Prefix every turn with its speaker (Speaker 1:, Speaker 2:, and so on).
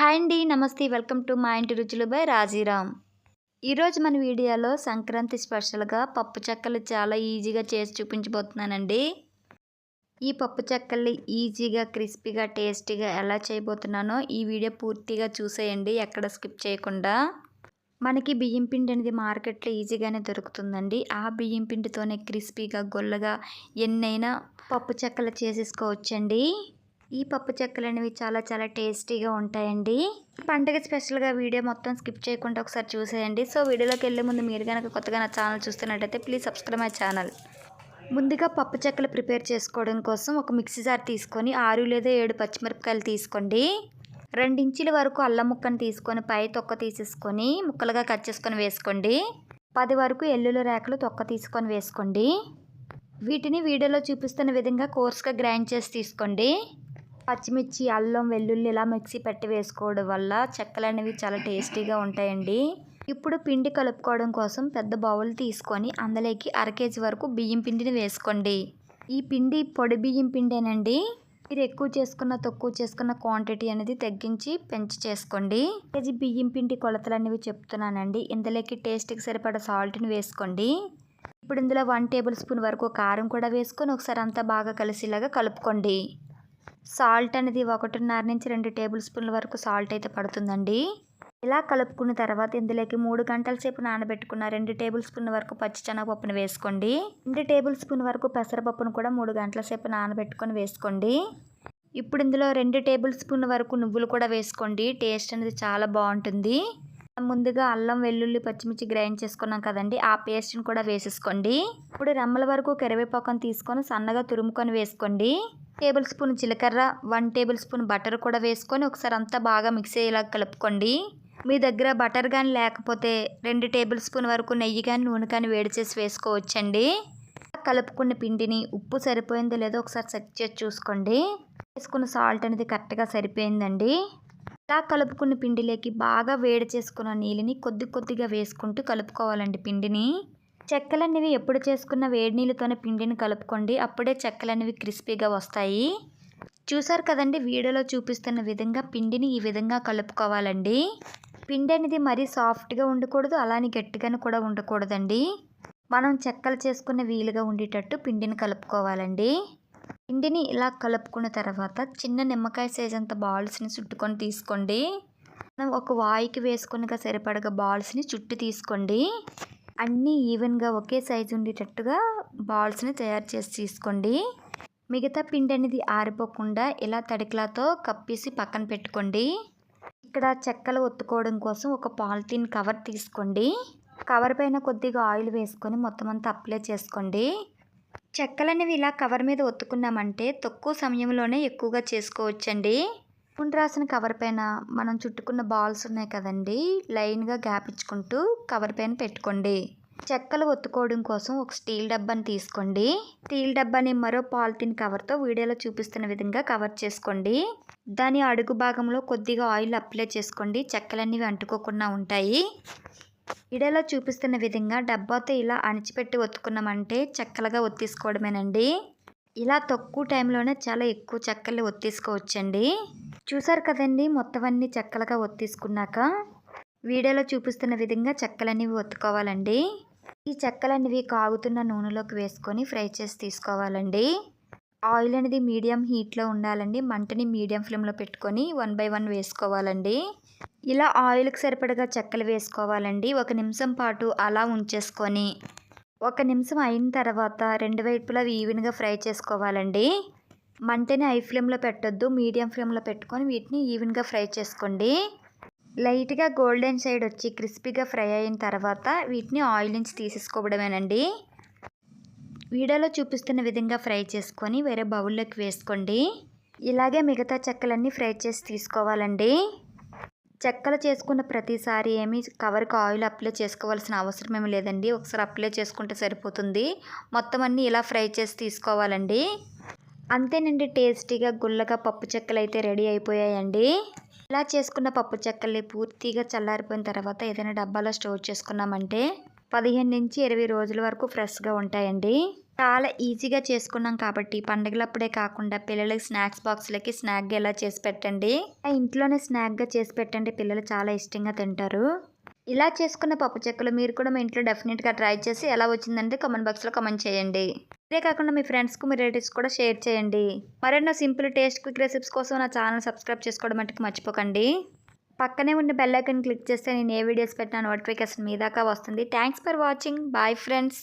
Speaker 1: Hi అండి నమస్తే. Welcome to మా ఇంటి రుచులు బై రాజీరామ్. ఈరోజు మన వీడియోలో సంక్రాంతి స్పెషల్గా పప్పు చెక్కలు చాలా ఈజీగా చేసి చూపించబోతున్నానండి. ఈ పప్పు చెక్కల్ని ఈజీగా క్రిస్పీగా టేస్టీగా ఎలా చేయబోతున్నానో ఈ వీడియో పూర్తిగా చూసేయండి ఎక్కడ స్కిప్ చేయకుండా. మనకి బియ్యం పిండి అనేది మార్కెట్లో ఈజీగానే దొరుకుతుందండి. ఆ బియ్యం పిండితోనే క్రిస్పీగా గొల్లగా ఎన్నైనా పప్పు చెక్కలు చేసేసుకోవచ్చండి. ఈ పప్పు చెక్కలు అనేవి చాలా చాలా టేస్టీగా ఉంటాయండి. పండగ స్పెషల్గా వీడియో మొత్తం స్కిప్ చేయకుండా ఒకసారి చూసేయండి. సో వీడియోలోకి వెళ్ళే ముందు మీరు కనుక కొత్తగా నా ఛానల్ చూస్తున్నట్టయితే ప్లీజ్ సబ్స్క్రైబ్ మై ఛానల్. ముందుగా పప్పు చెక్కలు ప్రిపేర్ చేసుకోవడం కోసం ఒక మిక్సీ జార్ తీసుకొని ఆరు లేదా ఏడు పచ్చిమిరపకాయలు తీసుకోండి. రెండించుల వరకు అల్లం ముక్కను తీసుకొని పై తొక్క తీసేసుకొని ముక్కలుగా కట్ చేసుకొని వేసుకోండి. పది వరకు ఎల్లుల్లి రేకలు తొక్క తీసుకొని వేసుకోండి. వీటిని వీడియోలో చూపిస్తున్న విధంగా కోర్స్గా గ్రైండ్ చేసి తీసుకోండి. పచ్చిమిర్చి అల్లం వెల్లుల్లి ఇలా మిక్సీ పెట్టి వేసుకోవడం వల్ల చెక్కలు అనేవి చాలా టేస్టీగా ఉంటాయండి. ఇప్పుడు పిండి కలుపుకోవడం కోసం పెద్ద బౌల్ తీసుకొని అందులోకి అర కేజీ వరకు బియ్యం పిండిని వేసుకోండి. ఈ పిండి పొడి బియ్యం పిండేనండి. మీరు ఎక్కువ చేసుకున్న తక్కువ చేసుకున్న క్వాంటిటీ అనేది తగ్గించి పెంచి చేసుకోండి. కేజీ బియ్యం పిండి కొలతలు అనేవి చెప్తున్నానండి. ఇందులోకి టేస్ట్కి సరిపడా సాల్ట్ని వేసుకోండి. ఇప్పుడు ఇందులో వన్ టేబుల్ స్పూన్ వరకు కారం కూడా వేసుకొని ఒకసారి అంతా బాగా కలిసేలాగా కలుపుకోండి. సాల్ట్ అనేది ఒకటిన్నర నుంచి రెండు టేబుల్ స్పూన్ల వరకు సాల్ట్ అయితే పడుతుందండి. ఇలా కలుపుకున్న తర్వాత ఇందులోకి మూడు గంటల సేపు నానబెట్టుకున్న రెండు టేబుల్ స్పూన్ వరకు పచ్చిశనగపప్పును వేసుకోండి. రెండు టేబుల్ స్పూన్ వరకు పెసరపప్పును కూడా మూడు గంటల సేపు నానబెట్టుకొని వేసుకోండి. ఇప్పుడు ఇందులో రెండు టేబుల్ స్పూన్ వరకు నువ్వులు కూడా వేసుకోండి. టేస్ట్ అనేది చాలా బాగుంటుంది. ముందుగా అల్లం వెల్లుల్లి పచ్చిమిర్చి గ్రైండ్ చేసుకున్నాం కదండి. ఆ పేస్ట్ని కూడా వేసేసుకోండి. ఇప్పుడు రెమ్మల వరకు కరివేపాకును తీసుకొని సన్నగా తురుముకొని వేసుకోండి. టేబుల్ స్పూన్ జీలకర్ర వన్ టేబుల్ స్పూన్ బటర్ కూడా వేసుకొని ఒకసారి అంతా బాగా మిక్స్ అయ్యేలా కలుపుకోండి. మీ దగ్గర బటర్ కానీ లేకపోతే రెండు టేబుల్ స్పూన్ వరకు నెయ్యి కానీ నూనె కానీ వేడి చేసి వేసుకోవచ్చండి. కలుపుకున్న పిండిని ఉప్పు సరిపోయిందో లేదో ఒకసారి సెట్ చేసి చూసుకోండి. వేసుకున్న సాల్ట్ అనేది కరెక్ట్గా సరిపోయిందండి. ఇలా కలుపుకున్న పిండిలోకి బాగా వేడి చేసుకున్న నీళ్ళని కొద్ది కొద్దిగా వేసుకుంటూ కలుపుకోవాలండి పిండిని. చెక్కలనేవి ఎప్పుడు చేసుకున్న వేడి నీళ్ళతోనే పిండిని కలుపుకోండి. అప్పుడే చెక్కలనేవి క్రిస్పీగా వస్తాయి. చూసారు కదండి వీడియోలో చూపిస్తున్న విధంగా పిండిని ఈ విధంగా కలుపుకోవాలండి. పిండి అనేది మరీ సాఫ్ట్గా ఉండకూడదు అలానే గట్టిగాను కూడా ఉండకూడదండి. మనం చెక్కలు చేసుకున్న వీలుగా ఉండేటట్టు పిండిని కలుపుకోవాలండి. పిండిని ఇలా కలుపుకున్న తర్వాత చిన్న నిమ్మకాయ సైజ్ అంత బాల్స్ని చుట్టుకొని తీసుకోండి. మనం ఒక వాయికి వేసుకునిగా సరిపడగా బాల్స్ని చుట్టి తీసుకోండి. అన్నీ ఈవెన్గా ఒకే సైజు ఉండేటట్టుగా బాల్స్ని తయారు చేసి తీసుకోండి. మిగతా పిండి అనేది ఆరిపోకుండా ఇలా తడికలతో కప్పేసి పక్కన పెట్టుకోండి. ఇక్కడ చెక్కలు ఒత్తుకోవడం కోసం ఒక పాలిథీన్ కవర్ తీసుకోండి. కవర్ పైన కొద్దిగా ఆయిల్ వేసుకొని మొత్తం అంతా అప్లై చేసుకోండి. చెక్కలనేవి ఇలా కవర్ మీద ఒత్తుకున్నామంటే తక్కువ సమయంలోనే ఎక్కువగా చేసుకోవచ్చండి. స్పూన్ రాసిన కవర్ పైన మనం చుట్టుకున్న బాల్స్ ఉన్నాయి కదండి లైన్గా గ్యాప్ ఇచ్చుకుంటూ కవర్ పైన పెట్టుకోండి. చెక్కలు ఒత్తుకోవడం కోసం ఒక స్టీల్ డబ్బాని తీసుకోండి. స్టీల్ డబ్బాని మరో పాలిథిన్ కవర్తో వీడియోలో చూపిస్తున్న విధంగా కవర్ చేసుకోండి. దాని అడుగు భాగంలో కొద్దిగా ఆయిల్ అప్లై చేసుకోండి. చెక్కలన్నీ అంటుకోకుండా ఉంటాయి. వీడియోలో చూపిస్తున్న విధంగా డబ్బాతో ఇలా అణిచిపెట్టి ఒత్తుకున్నామంటే చెక్కలుగా ఒత్తీసుకోవడమేనండి. ఇలా తక్కువ టైంలోనే చాలా ఎక్కువ చెక్కలు ఒత్తీసుకోవచ్చండి. చూసారు కదండి మొత్తం అన్ని చెక్కలుగా ఒత్తీసుకున్నాక వీడియోలో చూపిస్తున్న విధంగా చెక్కలనేవి ఒత్తుకోవాలండి. ఈ చెక్కలనేవి కాగుతున్న నూనెలోకి వేసుకొని ఫ్రై చేసి తీసుకోవాలండి. ఆయిల్ అనేది మీడియం హీట్లో ఉండాలండి. మంటని మీడియం ఫ్లేమ్లో పెట్టుకొని వన్ బై వన్ వేసుకోవాలండి. ఇలా ఆయిల్కి సరిపడగా చెక్కలు వేసుకోవాలండి. ఒక నిమిషం పాటు అలా ఉంచేసుకొని ఒక నిమిషం అయిన తర్వాత రెండు వైపులా ఈవెన్గా ఫ్రై చేసుకోవాలండి. మంటని హై ఫ్లేమ్లో పెట్టొద్దు మీడియం ఫ్లేమ్లో పెట్టుకొని వీటిని ఈవెన్గా ఫ్రై చేసుకోండి. లైట్గా గోల్డెన్ సైడ్ వచ్చి క్రిస్పీగా ఫ్రై అయిన తర్వాత వీటిని ఆయిల్ నుంచి తీసేసుకోవడమేనండి. వీడియోలో చూపిస్తున్న విధంగా ఫ్రై చేసుకొని వేరే బౌల్లోకి వేసుకోండి. ఇలాగే మిగతా చెక్కలన్నీ ఫ్రై చేసి తీసుకోవాలండి. చెక్కలు చేసుకున్న ప్రతిసారి ఏమి కవర్కి ఆయిల్ అప్లై చేసుకోవాల్సిన అవసరం ఏమి లేదండి. ఒకసారి అప్లై చేసుకుంటే సరిపోతుంది. మొత్తం అన్నీ ఇలా ఫ్రై చేసి తీసుకోవాలండి. అంతేనండి టేస్టీగా గుల్లగా పప్పు చెక్కలు అయితే రెడీ అయిపోయాయండి. ఇలా చేసుకున్న పప్పు చెక్కల్ని పూర్తిగా చల్లారిపోయిన తర్వాత ఏదైనా డబ్బాలో స్టోర్ చేసుకున్నామంటే పదిహేను నుంచి ఇరవై రోజుల వరకు ఫ్రెష్గా ఉంటాయండి. చాలా ఈజీగా చేసుకున్నాం కాబట్టి పండగలప్పుడే కాకుండా పిల్లలకి స్నాక్స్ బాక్స్లకి స్నాక్గా ఎలా చేసి పెట్టండి? ఆ ఇంట్లోనే స్నాక్గా చేసి పెట్టండి పిల్లలు చాలా ఇష్టంగా తింటారు. ఇలా చేసుకున్న పప్పు చెక్కలు మీరు కూడా మీ ఇంట్లో డెఫినెట్గా ట్రై చేసి ఎలా వచ్చిందంటే కామెంట్ బాక్స్లో కామెంట్ చేయండి. ఇదే కాకుండా మీ ఫ్రెండ్స్కు మీ రిలేటివ్స్ కూడా షేర్ చేయండి. మరెన్నో సింపుల్ టేస్ట్ క్విక్ రెసిపీస్ కోసం నా ఛానల్ సబ్స్క్రైబ్ చేసుకోవడం మట్టుకు మర్చిపోకండి. పక్కనే ఉన్న బెల్ ఐకన్ క్లిక్ చేస్తే నేను ఏ వీడియోస్ పెట్టినా నోటిఫికేషన్ మీ దాకా వస్తుంది. Thanks for watching. Bye friends.